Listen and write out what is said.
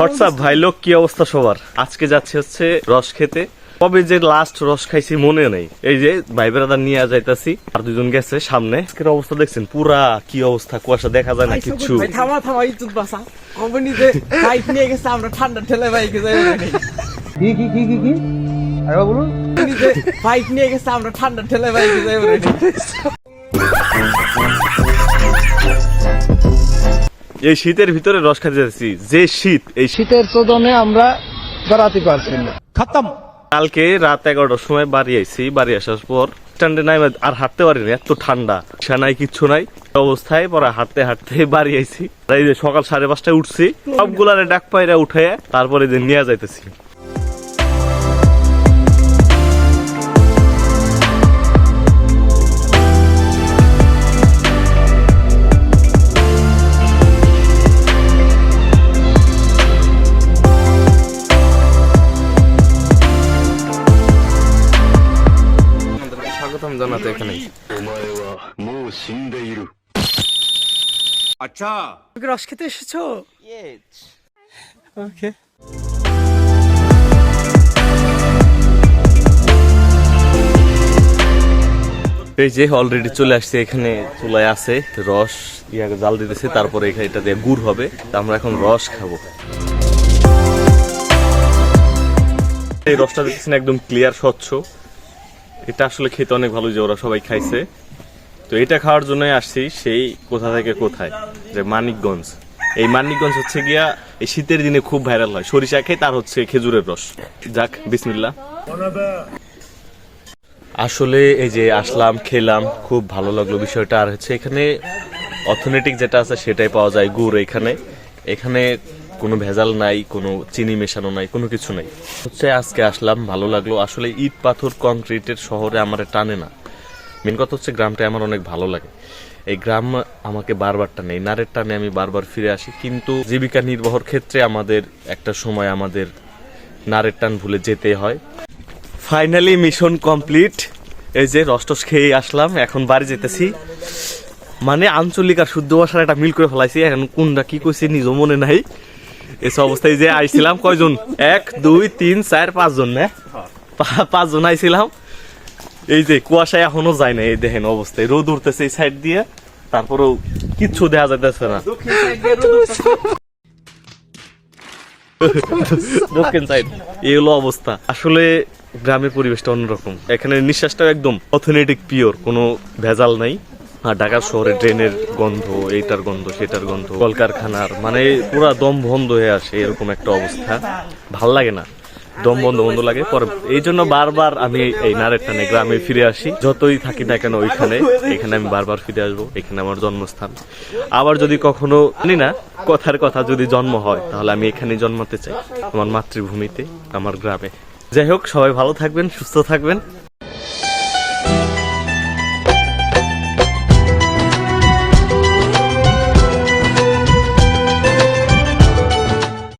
WhatsApp ভাই লোক কি অবস্থা সবার? আজকে যাচ্ছে হচ্ছে রস খেতে। কবে যে লাস্ট রস খাইছি মনে নেই। এই যে ভাই বেড়াদার নিয়ে যাইতাছি আর দুজন গেছে সামনে। আজকের অবস্থা দেখছেন পুরা কি অবস্থা কুয়াশা দেখা যায় না কিছু থামা থামা ইজ্জত বাসা। কোম্পানিতে বাইক নিয়ে গেছে আমরা ঠান্ডা ঠেলে বাইকে যাই কি কি কি কি কি? আরে বলুন। বাইক নিয়ে গেছে আমরা ঠান্ডা ঠেলে বাইকে যাই এই শীতের ভিতরে রস খেতে যাচ্ছি। যে শীত এই শীতের চোদনে আমরা বেড়াতে পারছি না। খতম। কালকে রাত এগারোটার সময় বাড়ি আইছি। বাড়ি আসার পর স্ট্যান্ডে নাই আর হাঁটতে পারিনি এত ঠান্ডা। সে নাই কিচ্ছু নাই। অবস্থায় পরে হাঁটতে হাঁটতে বাড়ি আইছি। আর এই যে সকাল সাড়ে পাঁচটায় উঠছি সবগুলারে ডাক পায়রা উঠে তারপরে যে নিয়ে যাইতেছি। খতম জানা এখানে আচ্ছা। রস খেতে এসেছ? এই যে অলরেডি চলে আসছে এখানে চুলায় আছে রস ইয়াকে জাল দিতেছে তারপরে এখানে এটা দিয়ে গুড় হবে তা আমরা এখন রস খাব। এই রসটা দেখতেছেন একদম ক্লিয়ার স্বচ্ছ। এটা আসলে খেতে অনেক ভালো যে ওরা সবাই খাইছে। তো এটা খাওয়ার জন্যই আসছি, সেই কোথা থেকে কোথায়? যে মানিকগঞ্জ। এই মানিকগঞ্জ হচ্ছে গিয়া, এই শীতের দিনে খুব ভাইরাল হয়। সরিষা খেয়ে তার হচ্ছে খেজুরের রস। যাক বিসমিল্লা আসলে এই যে আসলাম, খেলাম, খুব ভালো লাগল বিষয়টা। আর হচ্ছে এখানে অর্থনৈতিক যেটা আছে সেটাই পাওয়া যায় গুড় এখানে। এখানে কোনো ভেজাল নাই, কোনো চিনি মেশানো নাই, কোনো কিছু নাই। হচ্ছে আজকে আসলাম, ভালো লাগল। আসলে ইট পাথর কংক্রিটের শহরে আমার টানে না। মেন কথা হচ্ছে গ্রামটা আমার অনেক ভালো লাগে। এই গ্রাম আমাকে বারবার টানে, এই নারের টানে আমি বারবার ফিরে আসি। কিন্তু জীবিকা নির্বাহর ক্ষেত্রে আমাদের একটা সময় আমাদের নারের টান ভুলে যেতে হয়। ফাইনালি মিশন কমপ্লিট এই যে রষ্টস খেয়ে আসলাম, এখন বাড়ি যেতেছি। মানে আঞ্চলিক আর শুদ্ধ ভাষার একটা মিল করে ফেলাইছি। এখন কোনটা কি কইছি নিজও মনে নাই। এসব অবস্থায় যে আইছিলাম কয়জন? এক, দুই, তিন, চার, পাঁচজন, না? পাঁচজন আইছিলাম। এই যে কুয়াশায় এখনও যায় না, এই দেখেন অবস্থায়। রোদ উঠতেছে এই সাইড দিয়ে, তারপরেও কিচ্ছু দেখা যাইতেছে না। দক্ষিণ সাইড এই হলো অবস্থা। আসলে গ্রামের পরিবেশটা অন্যরকম। এখানে নিঃশ্বাসটাও একদম অথেনেটিক পিওর কোনো ভেজাল নাই। আর ঢাকা শহরে ড্রেনের গন্ধ, এইটার গন্ধ, সেটার গন্ধ, কলকারখানার মানে পুরা দম বন্ধ হয়ে আসে এরকম একটা অবস্থা। ভালো লাগে না। দম বন্ধ বন্ধ লাগে। পরে এই জন্য বারবার আমি এই নারের টানে গ্রামে ফিরে আসি। যতই থাকি না কেন ওইখানে, এখানে আমি বারবার ফিরে আসব। এখানে আমার জন্মস্থান। আবার যদি কখনো জানি না, কথার কথা যদি জন্ম হয়, তাহলে আমি এখানে জন্মাতে চাই। আমার মাতৃভূমিতে, আমার গ্রামে। যাই হোক, সবাই ভালো থাকবেন, সুস্থ থাকবেন।